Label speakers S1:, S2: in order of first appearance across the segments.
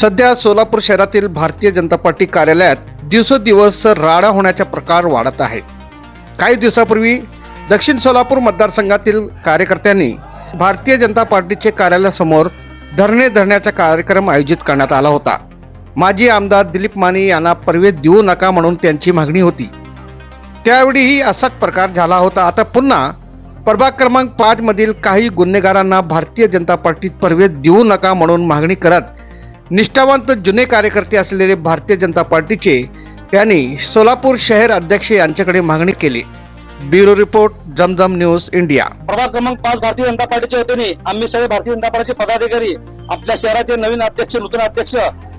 S1: सध्या सोलापूर शहरातील भारतीय जनता पार्टी कार्यालयात दिवसोदिवस राडा होण्याचा प्रकार वाढत आहे. काही दिवसापूर्वी दक्षिण सोलापूर मतदारसंघातील कार्यकर्त्यांनी भारतीय जनता पार्टीचे कार्यालयासमोर धरणे धरण्याचा कार्यक्रम आयोजित करण्यात आला होता. माजी आमदार दिलीप माने यांना प्रवेश देऊ नका म्हणून त्यांची मागणी होती. त्यावेळीही असाच प्रकार झाला होता. आता पुन्हा प्रभाग क्रमांक पाच मधील काही गुन्हेगारांना भारतीय जनता पार्टीत प्रवेश देऊ नका म्हणून मागणी करत निष्ठावंत जुने कार्यकर्ते असलेले भारतीय जनता पार्टीचे त्यांनी सोलापूर शहर अध्यक्ष यांच्याकडे मागणी केली. Bureau report Jamjam news India.
S2: प्रभाग क्रमांक पाच भारतीय जनता पार्टीच्या वतीने आम्ही सगळे भारतीय जनता पार्टीचे पदाधिकारी आपल्या शहराचे नवीन अध्यक्ष नूतन अध्यक्ष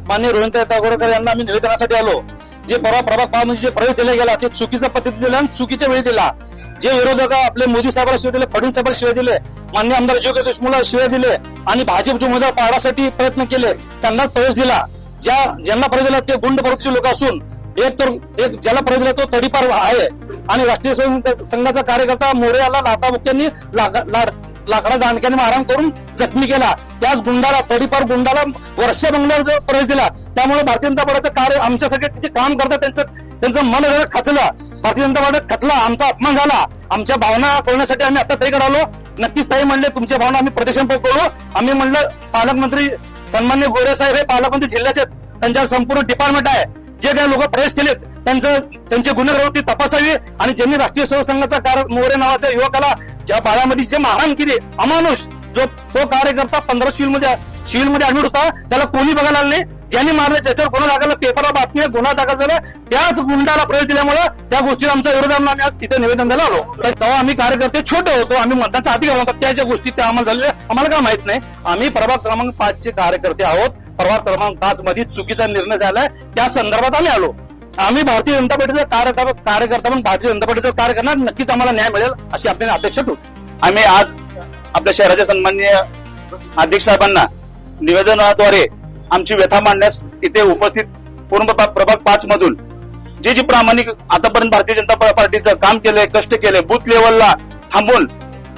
S2: मान्य रोहित दागोडकर यांना आम्ही निवेदनासाठी आलो. जे परवा प्रभाग पाच म्हणजे जे प्रवेश दिला गेला ते चुकीच्या पद्धती दिला आणि चुकीच्या वेळी दिला. जे विरोधक आपले मोदी साहेबांना शिवाय दिले फडणवीस साहेबांना शिवाय दिले मान्य आमदार जोगे देशमुखला शिवाय दिले आणि भाजपचे उमेदवार पाडासाठी प्रयत्न केले त्यांना प्रवेश दिला. ज्या ज्यांना प्रवेश दिला ते गुंड प्रवृत्तीचे लोक असून एक तर एक ज्याला प्रवेश दिला तो तडीपार आहे. आणि राष्ट्रीय संघाचा कार्यकर्ता मोरे याला लाटामुक्यांनी लाकडा जाणक्याने मारहाण करून जखमी केला. त्याच गुंडाला तडीपार गुंडाला वर्ष बंगल्यावर प्रवेश दिला. त्यामुळे भारतीय जनता पक्षाचं कार्य आमच्यासाठी जे काम करतात त्यांचं त्यांचं मन खचलं. भारतीय जनता पार्टी खचला आमचा अपमान झाला. आमच्या भावना कळण्यासाठी आम्ही आता तरी आलो. नक्कीच ताई म्हणले तुमच्या भावना आम्ही प्रदर्शन करू. आम्ही म्हणलं पालकमंत्री सन्मान्य गोरे साहेब हे पालकमंत्री जिल्ह्याचे त्यांच्या संपूर्ण डिपार्टमेंट आहे. जे काही लोक प्रवेश केलेत त्यांचं त्यांची गुन्हेगारी तपासावी आणि ज्यांनी राष्ट्रीय सेवा संघाचा कार्य मोरे नावाच्या युवकाला ज्या बाळामध्ये जे मारहाण केली अमानुष जो तो कार्यकर्ता पंधरा शिविलमध्ये शिविलमध्ये ऍडमिट होता त्याला कोणी बघायला आलं नाही. ज्यांनी मारलं त्याच्यावर गुन्हा दाखल पेपरला बातमी आहे, गुन्हा दाखल झाला. त्याच गुंडाला प्रवेश दिल्यामुळे त्या गोष्टीला आमच्या विरोधात आम्ही आज तिथे निवेदन द्यायला आलो. तर तेव्हा आम्ही कार्यकर्ते छोटे होतो आम्ही मतदानाचा अधिकार होता त्या ज्या गोष्टी त्या आम्हाला झालेल्या आम्हाला काय माहीत नाही. आम्ही प्रभाग क्रमांक पाच चे कार्यकर्ते आहोत. प्रभाग क्रमांक पाच मध्ये चुकीचा निर्णय झालाय. त्या संदर्भात आम्ही आलो. आम्ही भारतीय जनता पार्टीचा कार्यकर्ता कार्यकर्ता पण भारतीय जनता पार्टीचं कार्य करणार नक्कीच आम्हाला न्याय मिळेल अशी आपली अपेक्षा ठेवू आम्ही आज आपल्या शहराच्या सन्माननीय अध्यक्ष साहेबांना निवेदनाद्वारे आमची व्यथा मांडण्यास इथे उपस्थित पूर्ण प्रभाग पाच मधून जे जे प्रामाणिक आतापर्यंत भारतीय जनता पार्टीचं काम केलंय कष्ट केले बूथ लेवलला थांबून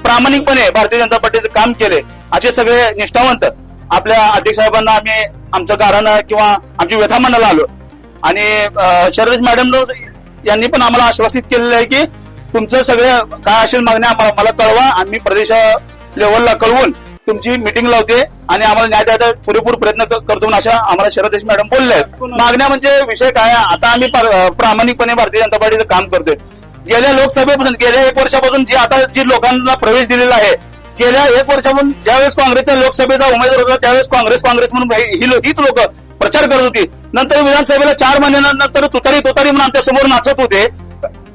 S2: प्रामाणिकपणे भारतीय जनता पार्टीचं काम केले असे सगळे निष्ठावंत आपल्या अध्यक्ष साहेबांना आम्ही आमचं गाराणं किंवा आमची व्यथा मांडायला आलो. आणि शरदेश मॅडम यांनी पण आम्हाला आश्वासित केलेलं आहे की तुमचं सगळं काय असेल मागण्या आम्हाला मला कळवा आम्ही प्रदेश लेवलला कळवून तुमची मिटिंग लावते आणि आम्हाला न्याय द्यायचा पुरेपूर प्रयत्न करतो अशा आम्हाला शरदेश मॅडम बोलले आहेत. मागण्या म्हणजे विषय काय? आता आम्ही पर- प्रामाणिकपणे भारतीय जनता पार्टीचं काम करतोय. गेल्या लोकसभेपासून गेल्या एक वर्षापासून जी आता जी लोकांना प्रवेश दिलेला आहे गेल्या एक वर्षापासून ज्यावेळेस काँग्रेसच्या लोकसभेचा उमेदवार होता त्यावेळेस काँग्रेस काँग्रेस म्हणून ही ही हीच लोक प्रचार करत होती. नंतर विधानसभेला चार महिन्यानंतर तुतारी तुतारी म्हणून आमच्यासमोर नाचत होते.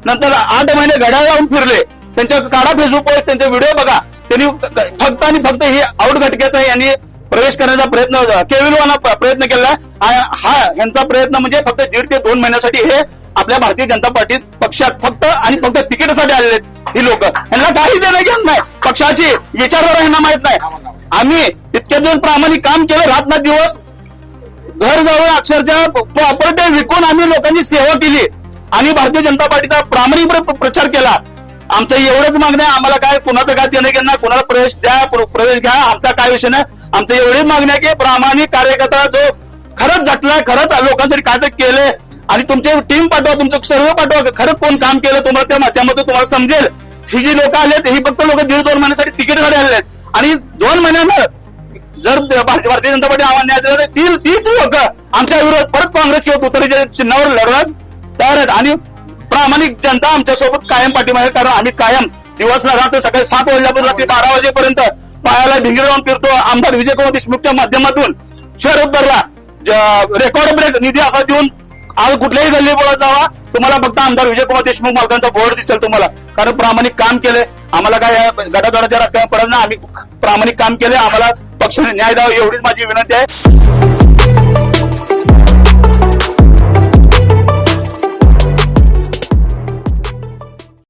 S2: नंतर आठ महिने घड्याळ लावून फिरले. त्यांच्या काढा फेसबुक त्यांचे व्हिडिओ बघा. त्यांनी फक्त आणि फक्त हे आउट घटक्याचा यांनी प्रवेश करण्याचा प्रयत्न केविलवाना प्रयत्न केला. आणि हा यांचा प्रयत्न म्हणजे फक्त दीड ते दोन महिन्यासाठी हे आपल्या भारतीय जनता पार्टी पक्षात फक्त आणि फक्त तिकीटसाठी आलेले ही लोक. यांना काही देणं घेत नाही. पक्षाची विचारधारा यांना माहीत नाही. आम्ही इतक्या दिवस प्रामाणिक काम केलं रात ना दिवस घर जाऊन अक्षरशः प्रॉपर्टी विकून आम्ही लोकांची सेवा केली. आणि भारतीय जनता पार्टीचा प्रामाणिक प्रचार केला. आमचं एवढंच मागणं आहे. आम्हाला काय कुणाचं काय देणं घेणं कुणाला प्रवेश द्या प्रवेश घ्या. आमचा काय विषय नाही. आमचं एवढीच मागणी आहे की प्रामाणिक कार्यकर्ता जो खरंच झटलाय खरंच लोकांसाठी काय तर केलंय आणि तुमचे टीम पाठवा तुमचं सर्व पाठवा. खरंच कोण काम केलं तुम्हाला त्या माध्यमातून तुम्हाला समजेल. ही जी लोक आलेत ही फक्त लोक दीड दोन महिन्यासाठी तिकीटसाठी आलेले आहेत आणि दोन महिन्यानं जर भारतीय जनता पार्टी आव्हान न्याय तर तीच लोक आमच्या विरोधात परत काँग्रेस किंवा तुतारीच्या चिन्हावर लढवण्यास तयार आहेत. आणि प्रामाणिक जनता आमच्यासोबत कायम पाठीमागे कारण आम्ही कायम दिवस न रात्र सकाळी सात वाजल्यापासून रात्री बारा वाजेपर्यंत पायाला भिंगी लावून फिरतो. आमदार विजय कुमार देशमुखच्या माध्यमातून शहर उद्धरला रेकॉर्ड ब्रेक निधी असा देऊन आज कुठल्याही गल्ली बोला जावा. तुम्हाला फक्त आमदार विजयकुमार देशमुख मालकांचा बोर्ड दिसेल तुम्हाला. कारण प्रामाणिक काम केले. आम्हाला काय या राजकारण पडत नाही. आम्ही प्रामाणिक काम केले. आम्हाला पक्षाने न्याय द्यावा एवढीच माझी विनंती आहे.